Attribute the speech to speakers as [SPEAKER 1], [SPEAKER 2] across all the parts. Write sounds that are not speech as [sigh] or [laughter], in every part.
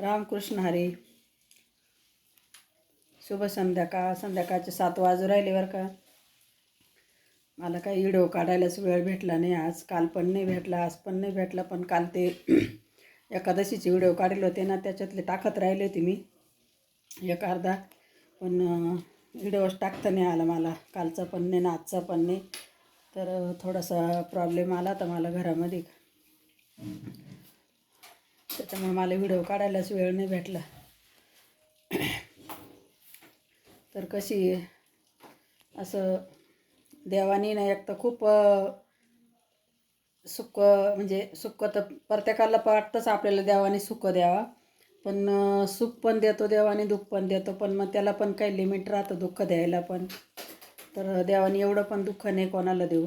[SPEAKER 1] रामकृष्ण हरी. शुभ संध्याकाळ. संध्याकाळचे सात वाजू राहिले बरं का. मला काही व्हिडिओ काढायलाच वेळ भेटला नाही आज. काल पण नाही भेटला आज पण नाही भेटला पण काल ते [clears throat] एकादशीचे व्हिडिओ काढले होते ना त्याच्यातले टाकत राहिले होते मी. एक अर्धा. पण व्हिडिओच टाकता नाही आला मला. कालचा पण नाही ना आजचा पण नाही. तर थोडासा प्रॉब्लेम आला तर मला घरामध्ये. त्याच्यामुळे मला व्हिडिओ काढायलाच वेळ नाही भेटला. तर कशी असं देवानी ना एक तर खूप सुख म्हणजे सुख तर प्रत्येकाला वाटतंच आपल्याला देवाने सुख द्यावा. पण सुख पण देतो देवाने दुःख पण देतो पण मग त्याला पण काही लिमिट राहतं दुःख द्यायला पण. तर देवाने एवढं पण दुःख नाही कोणाला देऊ.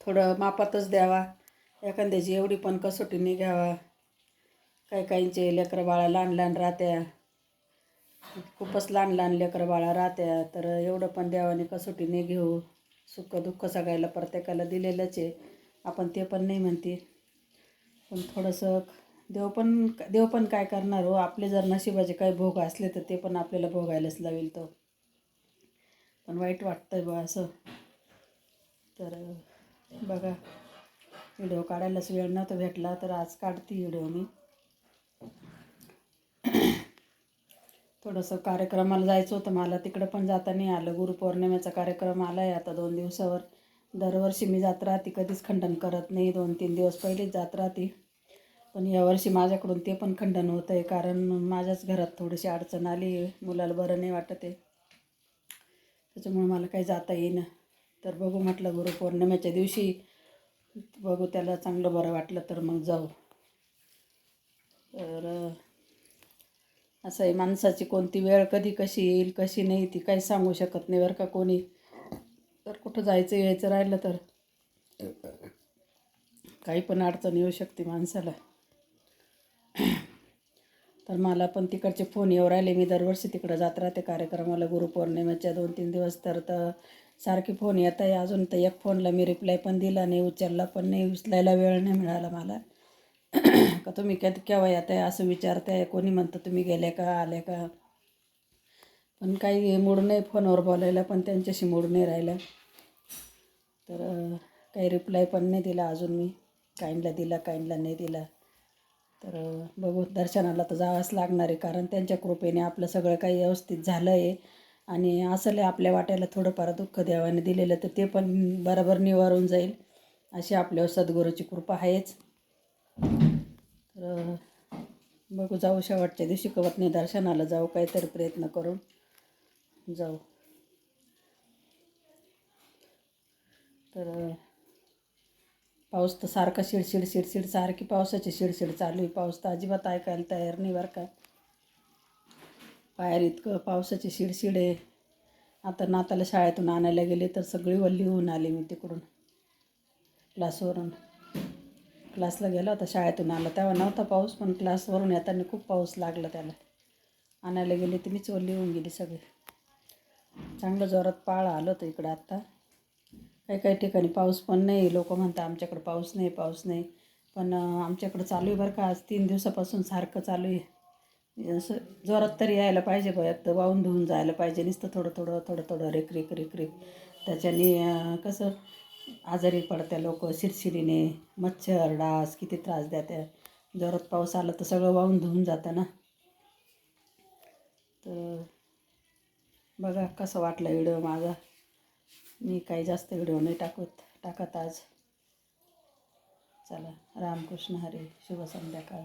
[SPEAKER 1] थोडं मापातच द्यावा. एखाद्याची एवढी पण कसोटी नाही घ्यावा काही काहींचे लेकरं बाळा लहान लहान राहत्या. खूपच लहान लहान लेकरं बाळा राहत्या. तर एवढं पण देवाने कसोटी नाही घेऊ. सुख दुःख सगळ्याला प्रत्येकाला दिलेलंच आहे. आपण ते पण नाही म्हणते. पण थोडंसं देव पण देव पण काय करणार हो? आपले जर नशिबाचे काही भोग असले तर ते पण आपल्याला भोगायलाच लावेल तो. पण वाईट वाटतं आहे बा असं. तर बघा. व्हिडिओ काढायलाच वेळ नव्हता भेटला तर आज काढते व्हिडिओ मी. थोडंसं कार्यक्रमाला जायचं होतं मला तिकडं पण जाता नाही आलं. गुरुपौर्णिमेचा कार्यक्रम आला आहे आता दोन दिवसावर. दरवर्षी मी जात राहते कधीच खंडन करत नाही. दोन तीन दिवस पहिलेच जात राहते. पण यावर्षी माझ्याकडून ते पण खंडन होतं आहे कारण माझ्याच घरात थोडीशी अडचण आली. आहे मुलाला बरं नाही वाटत आहे. त्याच्यामुळे मला काही जाता येईना. तर बघू म्हटलं गुरुपौर्णिमेच्या दिवशी बघू त्याला चांगलं बरं वाटलं तर मग जाऊ. तर असं आहे माणसाची कोणती वेळ कधी कशी येईल कशी नाही ती काही सांगू शकत नाही बरं का कोणी. तर कुठं जायचं यायचं राहिलं तर. काही पण अडचण येऊ शकते माणसाला. तर मला पण तिकडचे फोन येऊ राहिले. मी दरवर्षी तिकडं जात राहते कार्यक्रमाला. गुरुपौर्णिमेच्या दोन तीन दिवस तर तर सारखे फोन येत आहे अजून तर एक फोनला मी रिप्लाय पण दिला नाही उचलला पण नाही उचलायला वेळ नाही मिळाला मला. [clears throat] का तुम्ही कधी केव्हा येत आहे असं विचारताय? कोणी म्हणतं तुम्ही गेले का? आले का? पण काही मूड नाही फोनवर बोलायला पण त्यांच्याशी मूड नाही राहिला. तर काही रिप्लाय पण नाही दिला अजून मी. काहींला दिला काहींला नाही दिला. तर बघू दर्शनाला तर जावंच लागणार आहे. कारण त्यांच्या कृपेने आपलं सगळं काही व्यवस्थित झालं आहे आणि असलं आपल्या वाट्याला थोडंफार दुःख देवाने दिलेलं तर ते पण बरोबर निवारून जाईल. अशी आपल्यावर सद्गुरूची कृपा आहेच. तर बघू जाऊ शेवटच्या दिवशी कवत दर्शनाला जाऊ काहीतरी प्रयत्न करून जाऊ. तर पाऊस तर सारखा शिडशिड शिडशिड सारखी पावसाची शिडशिड चालू आहे. पाऊस तर अजिबात ऐकायला तयार नाही बरं का. बाहेर इतकं पावसाची शिडशिड आहे. आता नाताला शाळेतून आणायला गेले तर सगळी वल्ली होऊन आली मी तिकडून. क्लासवरून. क्लासला गेला होता शाळेतून आला. तेव्हा नव्हता पाऊस पण क्लासवरून येताना खूप पाऊस लागला त्याला. आणायला गेले तर मीच वल्ली होऊन गेली सगळी. चांगलं जोरात पाळ आलं होतं इकडं आत्ता. काही काही ठिकाणी पाऊस पण नाही. लोक म्हणतात आमच्याकडं पाऊस नाही पाऊस नाही. पण आमच्याकडं चालू आहे बरं का. आज तीन दिवसापासून सारखं चालू आहे. असं जोरात तरी यायला पाहिजे बयात तर वाहून धुवून जायला पाहिजे. नुसतं थोडं थोडं थोडं थोडं रेक रेक रेक रेक. त्याच्याने कसं आजारी पडत्या लोक शिरशिरीने मच्छर डास किती त्रास द्या जोरात पाऊस आला तर सगळं वाहून धुवून जातं ना. तर बघा कसं वाटलं व्हिडिओ माझा. मी काही जास्त व्हिडिओ नाही टाकत टाकत आज. चला रामकृष्ण हरी शुभ संध्याकाळ.